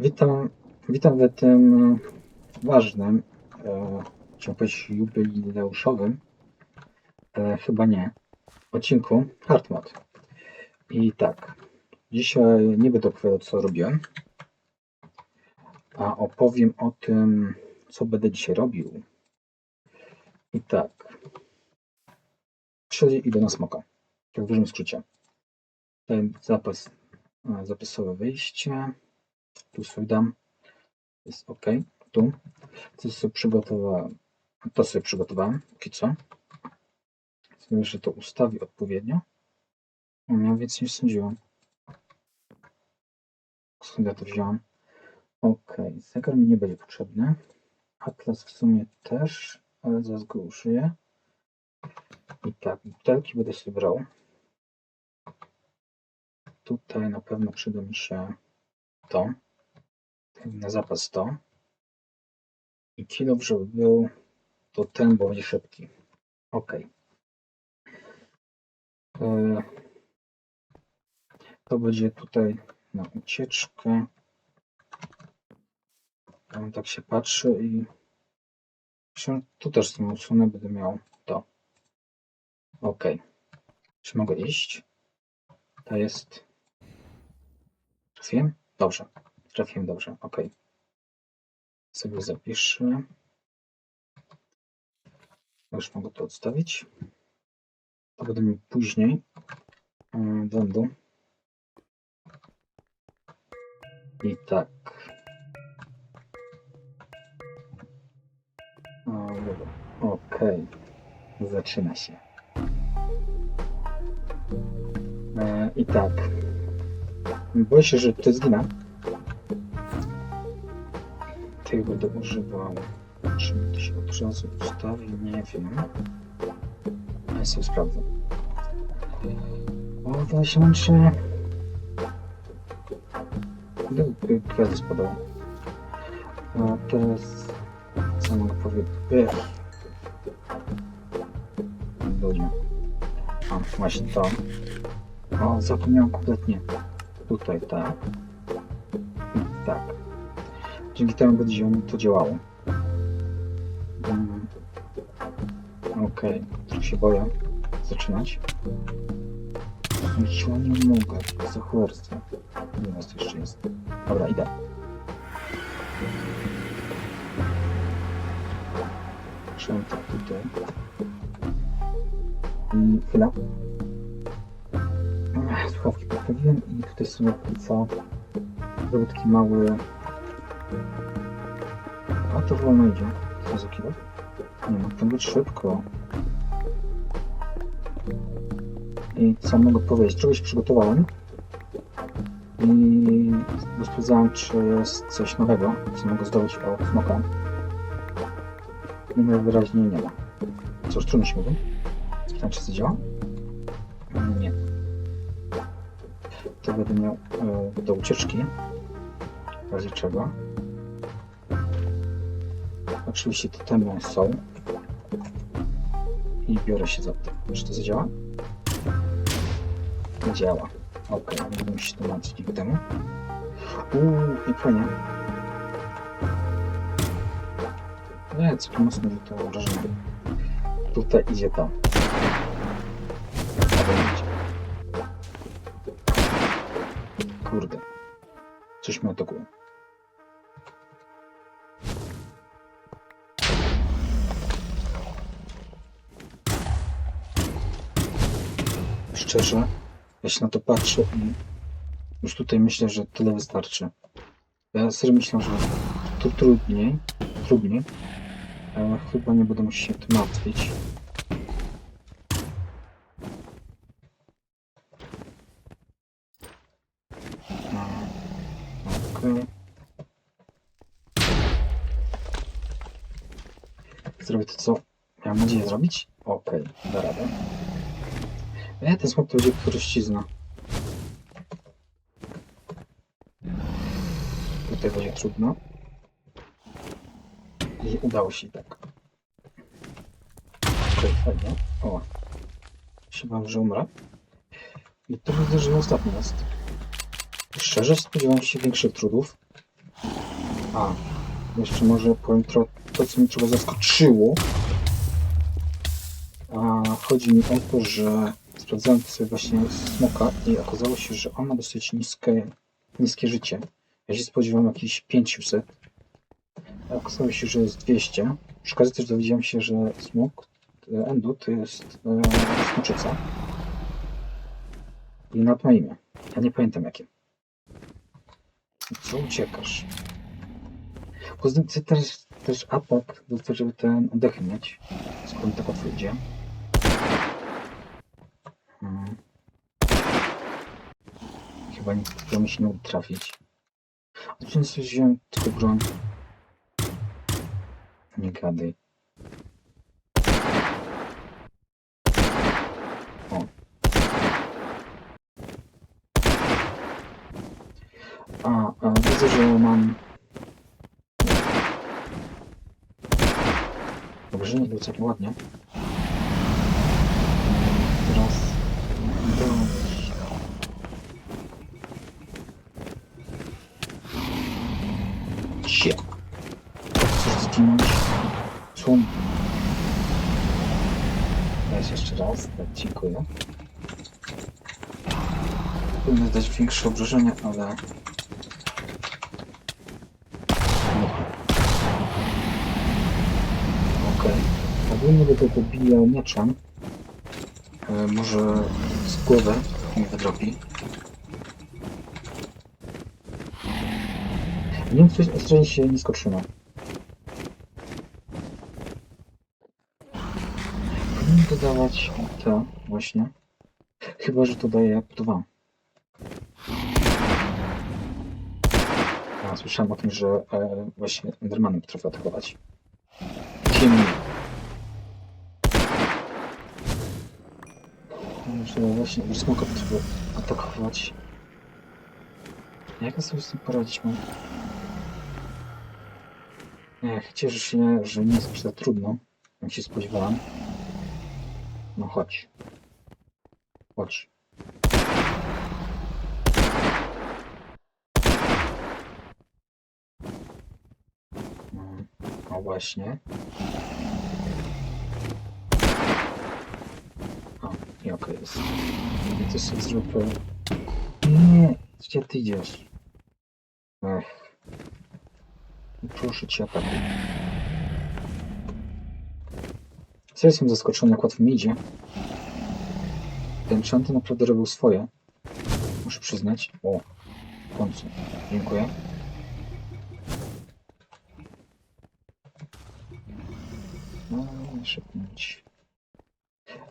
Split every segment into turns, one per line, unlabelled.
Witam, witam w tym e, ważnym, e, chciałbym powiedzieć jubileuszowym, ale chyba nie, odcinku Hard Mode. I tak, dzisiaj nie będę opowiadał co robiłem, a opowiem o tym, co będę dzisiaj robił. I tak, czyli idę na smoka, tak w dużym skrócie. Ten zapas, e, zapasowe wyjście tu sobie dam. Jest ok. Tu. Co sobie przygotowałem. To sobie przygotowałem. Póki co. Sobie że to ustawi odpowiednio. Ja więcej nie sądziłem. Skąd ja to wziąłem? Ok. Zegar mi nie będzie potrzebny. Atlas w sumie też, ale zaraz go użyję. I tak, butelki będę sobie brał. Tutaj na pewno przyda mi się to na zapas to. I kilo, żeby był to ten, bo będzie szybki. Ok. E, To będzie tutaj na ucieczkę. Tam tak się patrzy i tu też z usunę będę miał to. Ok. Czy mogę iść? To jest. Trafiłem? Dobrze. Trafiłem dobrze, ok. Sobie zapiszę. Już mogę to odstawić. To będę miał później yy, będą. I tak. O, dobra. Ok. Zaczyna się. E, I tak. Boję się, że to zginę tych będę używał. Czy to się od razu ustawi? Nie wiem. Ja sobie sprawdzę. O, to się. Gwiazdy spadały. A teraz co mogę powiedzieć? Ludzie. A, właśnie to. O, zapomniałem kompletnie. Tutaj, tak. Tak. Dzięki temu będzie on to działało. Mm. Okej, trochę się boję zaczynać. Ja nie mogę, za cholerstwo. Nie nas to jeszcze jest. Dobra, idę. Trzymam tak tutaj. I chwila. Ech, Słuchawki poprawiłem i tutaj póki co zrobię taki mały to wolno idzie. Za kilo? Nie to być szybko. I co mogę powiedzieć? Czegoś przygotowałem. I sprawdzałem, czy jest coś nowego, co mogę zdobyć od smoka. I najwyraźniej nie ma. Cóż, trudno się mówi. Spytam, czy działa? Nie. To będę miał e, do ucieczki. W razie czego. Oczywiście te temy są. I biorę się za to. Czy to zadziała? Nie działa. Ok, będę się to martwić dzięki temu. Uuu, i fajnie. Nie, co mocno, to wrażenie. Tutaj idzie to. Kurde. Coś mnie atakuje. Szczerze, ja się na to patrzę i już tutaj myślę, że tyle wystarczy. Ja serio myślę, że tu trudniej, trudniej, ale chyba nie będę musiał się tym martwić. Zrobię to, co miałem nadzieję zrobić. Okej, da radę. Nie, ten smok to będzie prościzna. Tutaj będzie trudno. I udało się tak. Okej, fajnie. O. Się że umrę. I to widzę, że ostatni jest. Szczerze spodziewałem się większych trudów. A, jeszcze może powiem tro, to, co mnie trochę zaskoczyło. A chodzi mi o to, że sprawdzałem sobie właśnie smoka i okazało się, że on ma dosyć niskie, niskie życie. Ja się spodziewałem jakichś 500. A okazało się, że jest 200. Przy okazji też dowiedziałem się, że smok e, Endu to jest e, smoczyca. I na to imię. Ja nie pamiętam jakie. Co uciekasz? Poza tym chcę też, też atak do tego, żeby ten. Skoro mi tak łatwo. Hmm. Chyba nic takiego mi się nie uda trafić. Tu sobie wziąłem tylko broń. Nie gadaj. O. A, a widzę, że mam Dobrze, nie było całkiem ładnie. Większe obrażenia, ale... Okej. Ogólnie będę go bijał mieczem. E, może z głowy mi wydrobi. Nie wiem, coś ostrożnie się nisko trzyma. Powinien dodawać to właśnie. Chyba, że to daje dwa. Słyszałem o tym, że e, właśnie Endermanem potrafię atakować. Ciemnie. Że właśnie że smoka potrafię atakować. Jak ja sobie z tym poradzić mam? Nie, cieszę się, że nie jest aż tak trudno, jak się spodziewałem. No chodź. Chodź. Mm, No właśnie. O, okej jest. To sobie zrobię. Nie, gdzie ty idziesz? Ech. Proszę cię, atakuj. Serio jestem zaskoczony, jak łatwo mi idzie. Ten czanty naprawdę robił swoje. Muszę przyznać. O, w końcu. Dziękuję. Szybnąć.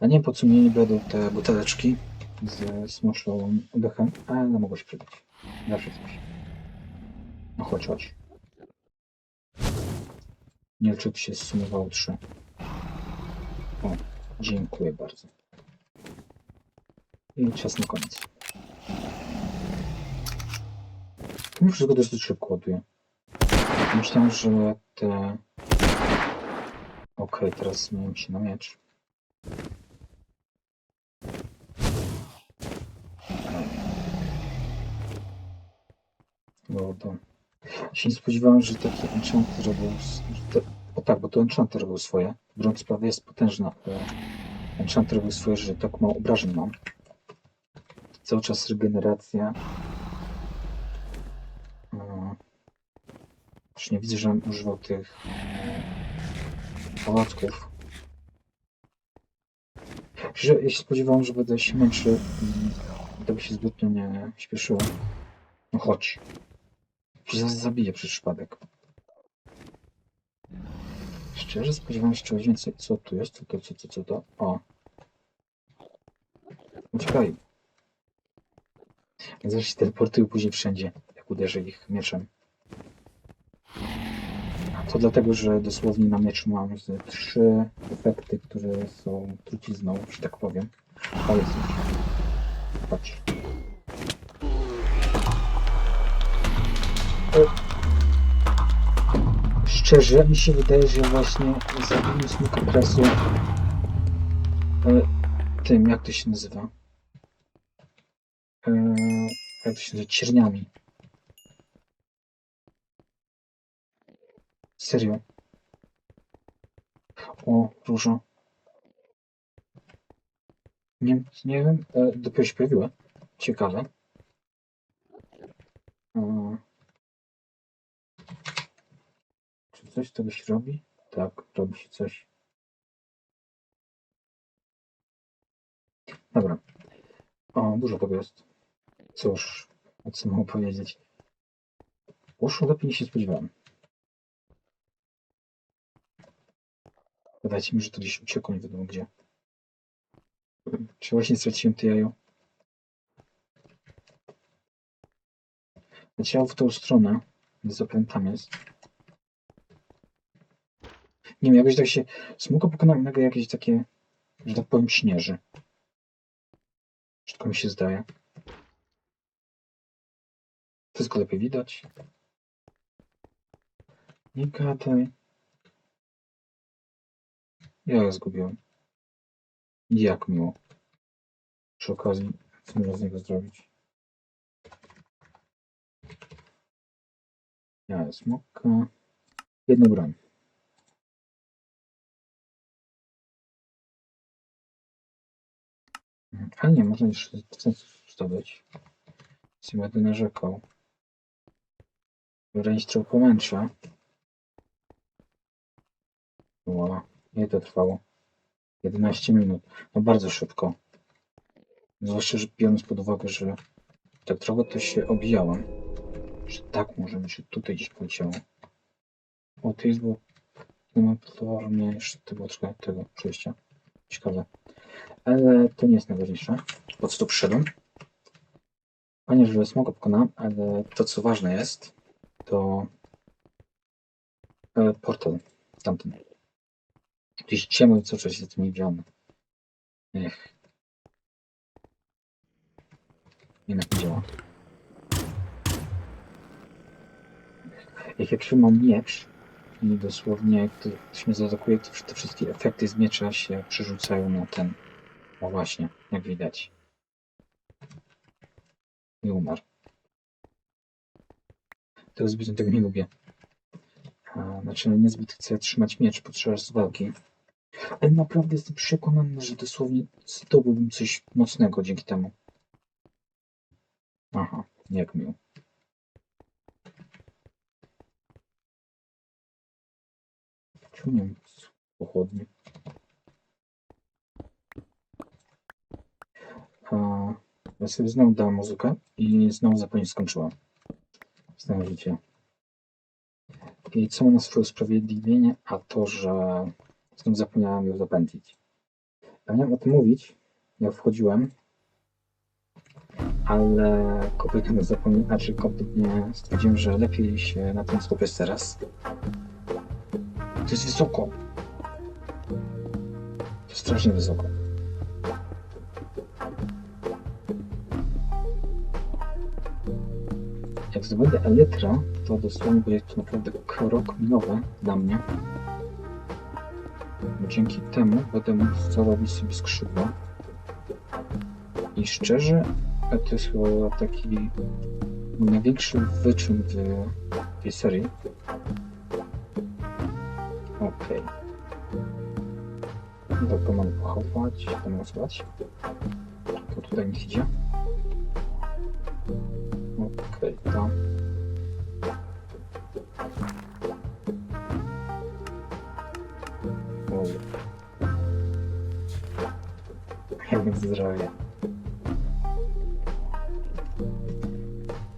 A nie po co mnie nie będą te buteleczki z smoczą oddechem, ale no mogą się przydać. Zawsze coś. No chodź, chodź. Nie wiem, czy tu się zsumowało trzy. O, dziękuję bardzo. I czas na koniec. Mimo wszystko dosyć szybko ładuje. Myślałem, że te... Okej, teraz zmieniam się na miecz. Bo to... Się nie spodziewałem, że taki enchanter robił... te- O tak, bo to enchanter robił swoje. Broń sprawy jest potężna, ale enchanter robił swoje, że tak mało obrażeń mam. Cały czas regeneracja. E, Już nie widzę, że on używał tych owocków. Że ja się spodziewałem, że będę się męczył i tego się zbytnio nie śpieszyło. No chodź. Się zaraz zabiję przez przypadek. Szczerze spodziewałem się czegoś więcej. Co tu jest? Co to, co, co, co to? O. Uciekaj. Zawsze się teleportują później wszędzie, jak uderzę ich mieczem. To dlatego, że dosłownie na mieczu mam trzy efekty, które są trucizną, że tak powiem. Ale cóż. Patrz. Szczerze, mi się wydaje, że właśnie zabiłem smoka kresu tym, jak to się nazywa? E, jak to się nazywa? Cierniami. Serio. O, róża. Nie, nie wiem, e, dopiero się pojawiła. Ciekawe. E, czy coś z tego się robi? Tak, robi się coś. Dobra. O, dużo tego jest. Cóż, o co mogę powiedzieć? Poszło lepiej niż się spodziewałem. Wydaje mi, że to gdzieś uciekło, nie wiadomo gdzie. Czy właśnie straciłem to jajo? Leciało w tą stronę, więc zapewne tam jest. Nie wiem, jakoś tak się smuga pokonałem nagle jakieś takie, że tak powiem, śnieży. Wszystko mi się zdaje. Wszystko lepiej widać. Nie gadaj. Ja je zgubiłem. Jak miło. Przy okazji, co można z niego zrobić? Ja smoka. Jedną broń. Mhm. Ale nie, można jeszcze w ten sposób zdobyć. Nie będę narzekał. Rejestr pomęcza. Wow. Ile to trwało? 11 minut. No bardzo szybko. Zwłaszcza, że biorąc pod uwagę, że tak trochę to się obijałem. Że tak może mi się tutaj gdzieś poleciało. O, to jest było na platformie jeszcze tego, trochę tego przejścia. Ciekawe. Ale to nie jest najważniejsze. Po co tu przyszedłem? Panie, że smoga pokonałem, ale to co ważne jest, to e, portal tamten. Gdzieś ciemno i co coś jest mi widziane. Ech. Jednak nie działa. Jak ja trzymam miecz i dosłownie jak to- ktoś mnie zaatakuje, to te wszystkie efekty z miecza się przerzucają na ten. O właśnie, jak widać. I umarł. Tego zbyt tego nie lubię. A, znaczy niezbyt chcę trzymać miecz podczas walki. Ale naprawdę jestem przekonany, że dosłownie zdobyłbym coś mocnego dzięki temu. Aha, jak miło. Czemu nie mam pochodni? A, ja sobie znowu dałem muzykę i znowu zapewne skończyła. Znowu życie. I co ma na swoje usprawiedliwienie? A to, że znowu zapomniałem ją zapędzić. Ja miałem o tym mówić, jak wchodziłem, ale kompletnie zapomniałem, znaczy kompletnie stwierdziłem, że lepiej się na tym skupiać teraz. To jest wysoko. To strasznie wysoko. Jak zdobędę elytra, to dosłownie będzie to naprawdę krok milowy dla mnie. Dzięki temu będę mógł zarobić sobie skrzydła. I szczerze, to jest chyba taki największy wyczyn w tej serii. Okej. Okay. To mam pochować, to mam schować. To tutaj niech idzie. Zdrowie.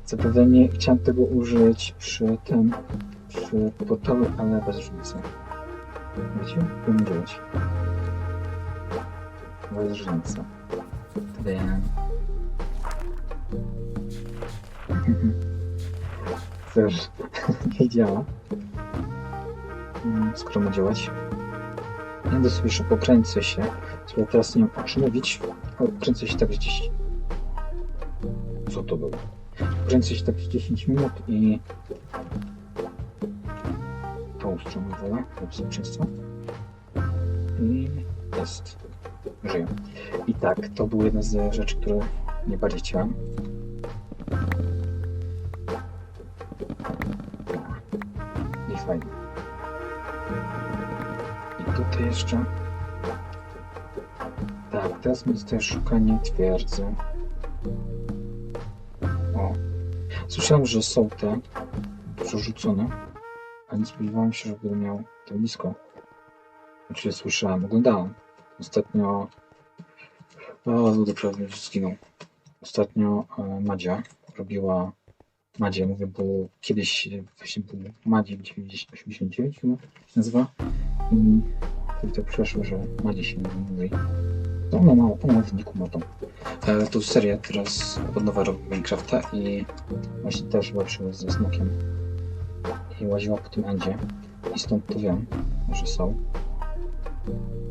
Co prawda nie chciałem tego użyć przy tym, przy portalu, ale bez różnicy. Wiecie? Działać. Bez różnicy. Wiem. Cóż, nie działa. Mm, Skoro ma działać. Ja do sobie jeszcze pokręcę się. Sobie teraz nie wiem o czym mówić, ale pokręcę się tak gdzieś. Co to było? Pokręcę się tak z 10 minut i stronę wolę, bezpieczeństwo. I jest. Żyję. I tak, to były jedne z rzeczy, które najbardziej chciałem. I fajnie. tutaj jeszcze. Teraz mi zostaje szukanie twierdzy. O. Słyszałem, że są te przerzucone, ale nie spodziewałem się, że będę miał tak blisko. Znaczy słyszałem, oglądałem. Ostatnio... O, Ludy prawie zginął. Ostatnio e, Madzia robiła... Madzia, mówię, bo kiedyś właśnie był Madzi 89 chyba się nazywa. I tak przeszło, że Madzi się nie mówi. To ona ma, ona w niku ma tą. E, tą serię teraz od nowa robi Minecrafta i właśnie też walczyła ze smokiem. I łaziła po tym endzie. I stąd to wiem, że są.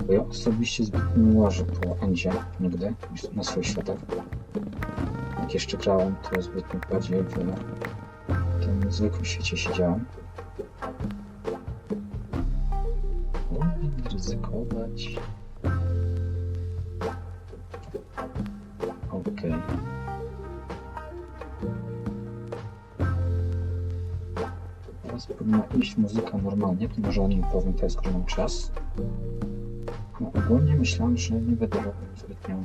Bo ja osobiście zbytnio nie łażę po endzie nigdy na swoich światach. Jak jeszcze grałem, to zbytnio bardziej w tym zwykłym świecie siedziałem. Normalnie, to może o nim powiem teraz, który mam czas. No, ogólnie myślałem, że nie będę robił zbytnio,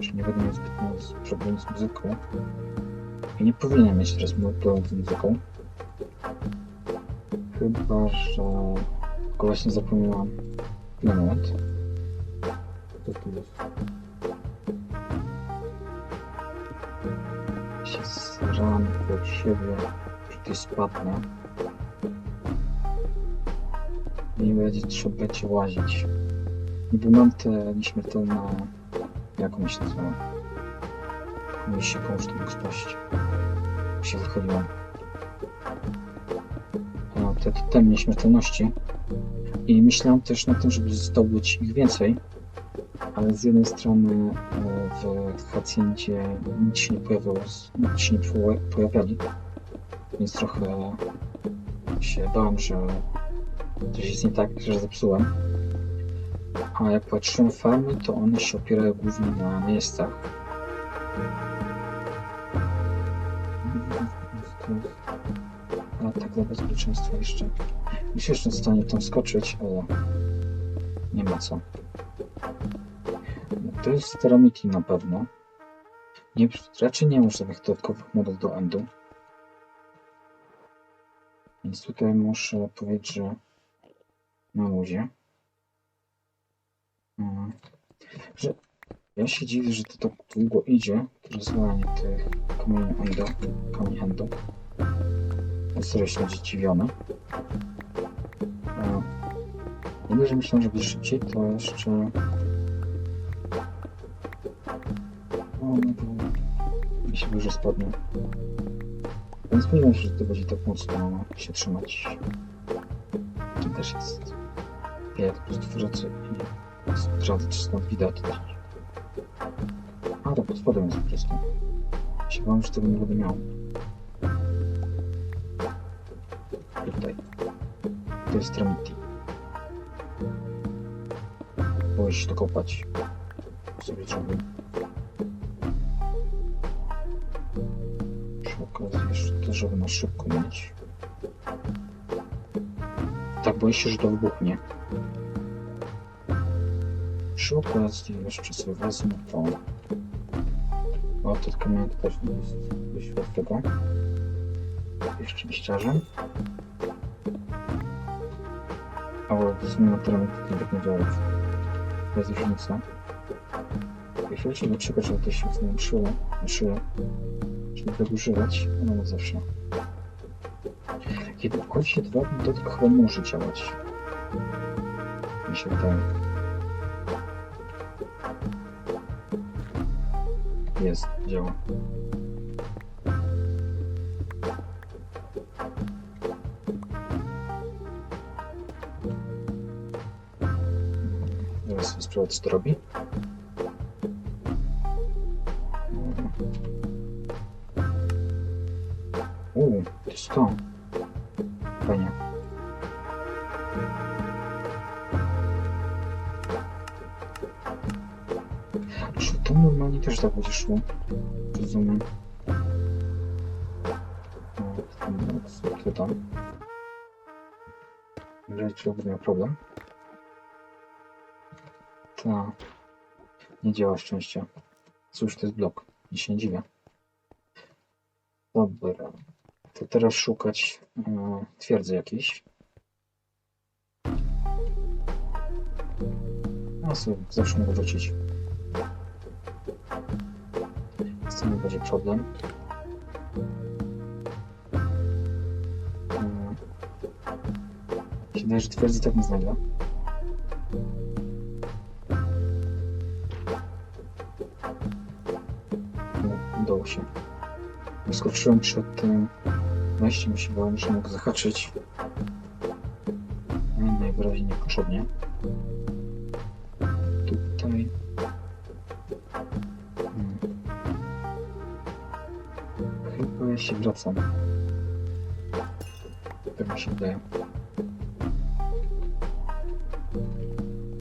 że nie będę miał zbytnio problemu z muzyką. I nie powinienem mieć teraz problemu z muzyką. Chyba, że... Tylko właśnie zapomniałam na moment. Co tu jest? się zram pod siebie, że tutaj spadnę. I będzie trzeba będzie łazić. Niby mam te nieśmiertelne... Jak się? Mi się mógł spaść. Się wychodziłem. No, te totemy nieśmiertelności. I myślałem też na tym, żeby zdobyć ich więcej. Ale z jednej strony e, w hacjencie nic się nie pojawiało, nic się nie poja- pojawiali, więc trochę się bałem, że coś jest nie tak, że zepsułem. A jak patrzyłem farmy, to one się opierają głównie na miejscach. A tak dla bezpieczeństwa jeszcze. Myślę, że w stanie tam skoczyć, ale nie ma co. No, To jest ceramiki na pewno. Nie, raczej nie ma żadnych dodatkowych modów do endu. Więc tutaj muszę powiedzieć, że na luzie. Mm. Że ja się dziwię, że to tak długo idzie, rozwalanie tych. Ja serio się zdziwiony. Dość, że myślałem, że będzie szybciej, to jeszcze O, no to mi się dużo spadnie. Nie spodziewałem się, że to będzie tak mocno się trzymać. To też jest. Ja jak wrzucę i sprawdzę, czy stąd też. A, to pod spodem jest prostu. Się bałem, że tego nie będę miał. Tutaj. To jest Tramity. Boję się to kopać. Sobie zrobię. Przy okazji jeszcze to, żeby na szybko mieć. Tak, boję się, że to wybuchnie. Przy okazji jeszcze sobie wezmę to. O, to kamień też nie jest dość łatwego. Jeszcze liściarzem. Ale zmiana terenu tak nie działa. Bez różnicy. Jeśli trzeba czekać, żeby to się włączyło, znaczy, żeby tego używać, no zawsze. Kiedy wchodzi się dwa, to tylko chyba może działać. Mi się wydaje. Jest, działa. Zaraz sobie sprawdzę, co to robi. Uuu, to też tak będzie szło? Rozumiem. O, tam, człowiek miał problem. Ta. Nie działa szczęście. Cóż, to jest blok. Nie się nie dziwię. Dobra. To teraz szukać e, twierdzy jakiejś. A sobie zawsze mogę wrócić. Z tym nie będzie problem. Wydaje, że twierdzy tak nie znajdę. No, udało się. Skoczyłem przed tym wejściem, się bałem, że mogę zahaczyć. No, najwyraźniej niepotrzebnie. Się wracam. Tak mi się wydaje.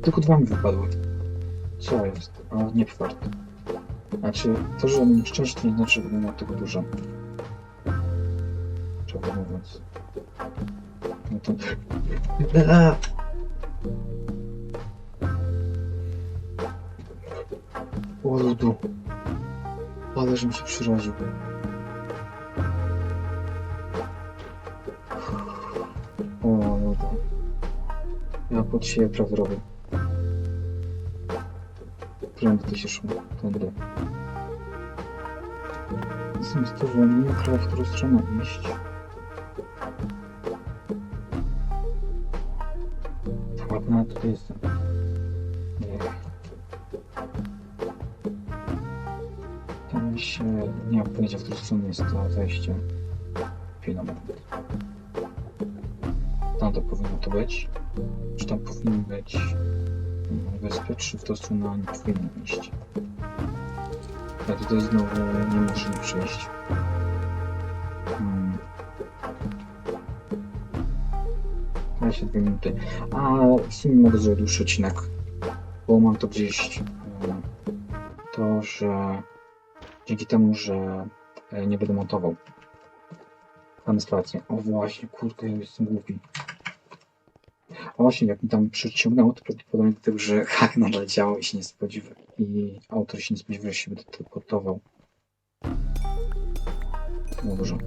Tylko dwa mi wypadły. Co jest? A nie fart. Znaczy, to, że mam szczęście, nie znaczy, że miał tego dużo. Prawdę mówiąc. No to... Aaa! O ludu. Ale żebym się przeraził. Pod siebie prawie robię. Prędy to się szło. Tędy. Jestem z to, że nie wiem, w którą stronę iść. Ładna, tutaj jestem. Nie. Tam się nie mam pojęcia, w którą stronę jest to wejście. Moment. Stronę nie powinno iść. Ja tutaj znowu nie muszę nie przejść. Hmm. Ja się dwie minuty. A w sumie mogę zrobić dłuższy odcinek, bo mam to gdzieś. e, To, że dzięki temu, że e, nie będę montował. Tam jest. O właśnie, kurde, jestem głupi. A właśnie, jak mi tam przyciągnęło, to prawdopodobnie dlatego, że hak nadal działał i się nie spodziewał. I autor się nie spodziewał, że się będę teleportował. Dobrze.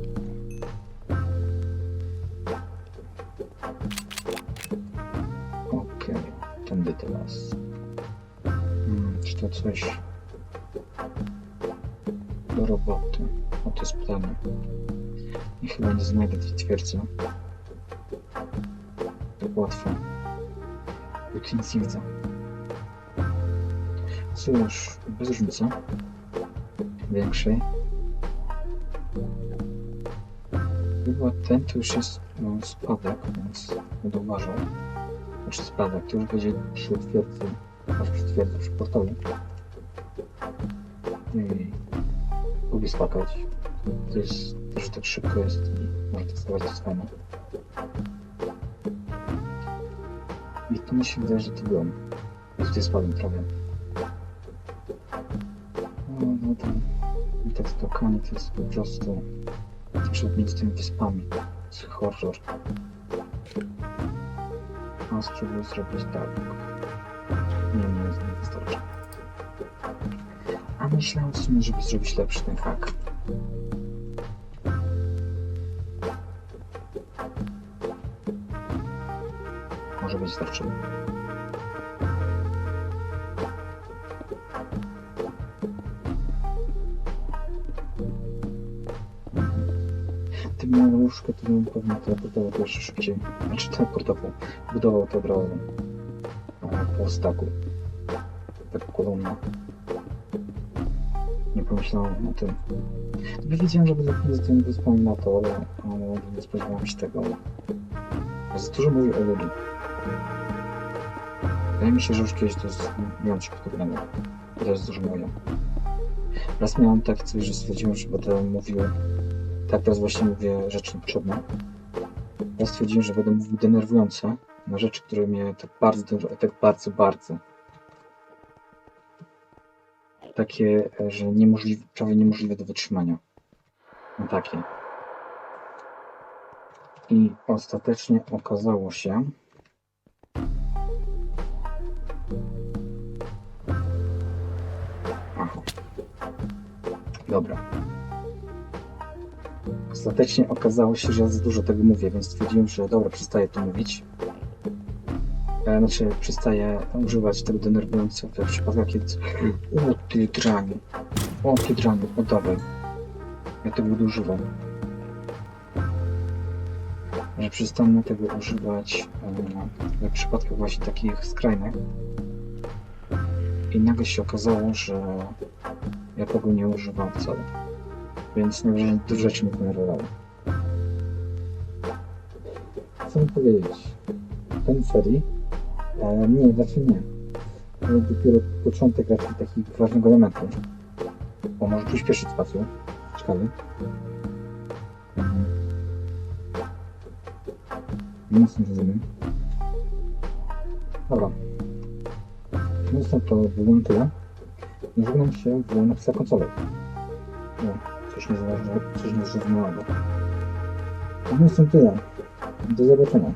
Okej, tędy teraz. Hmm, czy to coś do roboty? O, to jest pytanie. I chyba nie znajdę tej twierdzy. Łatwo. Tu nic nie widzę. Cóż, bez różnicy. Większej. Chyba ten to już jest no, spadek, więc będę uważał. Znaczy spadek, to już będzie przy twierdzy, aż przy twierdzy, przy portalu. I lubię skakać. To jest, że tak szybko jest i może testować to fajne. Tu mi się wydaje, że to byłem. Tutaj spadłem prawie. No, no to... I tak skakanie to jest po prostu... Przed między tymi wyspami. To jest horror. A spróbuję zrobić tak. Nie, nie, nie wystarczy. A myślałem w sumie, żeby zrobić lepszy ten hak. Może być starczyło. Gdybym miał łóżkę, to bym pewnie teleportował to jeszcze szybciej. Znaczy teleportował. Budował to od razu. Po staku. Tak kolumna. Nie pomyślałem o tym. Gdyby wiedziałem, że będę z tym wyspami na to, ale, ale nie spodziewałem się tego. Za dużo mówię o ludu. Wydaje mi się, że już kiedyś to jest, miałem jest dużo mówię. Raz miałem takie coś, że stwierdziłem, że będę mówił tak teraz właśnie mówię rzeczy niepotrzebne. Ja stwierdziłem, że będę mówił denerwujące na rzeczy, które mnie tak bardzo, tak bardzo, bardzo. Takie, e, że niemożliwe, prawie niemożliwe do wytrzymania. No takie. I ostatecznie okazało się, Dobra. Ostatecznie okazało się, że ja za dużo tego mówię, więc stwierdziłem, że dobra, przestaję to mówić. E, Znaczy, przestaję używać tego denerwującego w przypadkach, kiedy... O, ty dranie. O, ty dranie, o. Ja tego będę używał. Że przestanę tego używać e, w przypadkach właśnie takich skrajnych. I nagle się okazało, że ja tego nie używam wcale. Więc najwyżej dużo rzeczy mnie denerwowało. Co mi powiedzieć? Ten serii? E, nie, raczej nie. To dopiero początek raczej takiego ważnego elementu. O, może przyspieszyć spację. Ciekawy. Nic nie rozumiem. Dobra. No to było tyle. I żegnam się w napisach konsolach. No, coś niezrozumiałego. Coś niezrozumiałego. No to tyle. Do zobaczenia.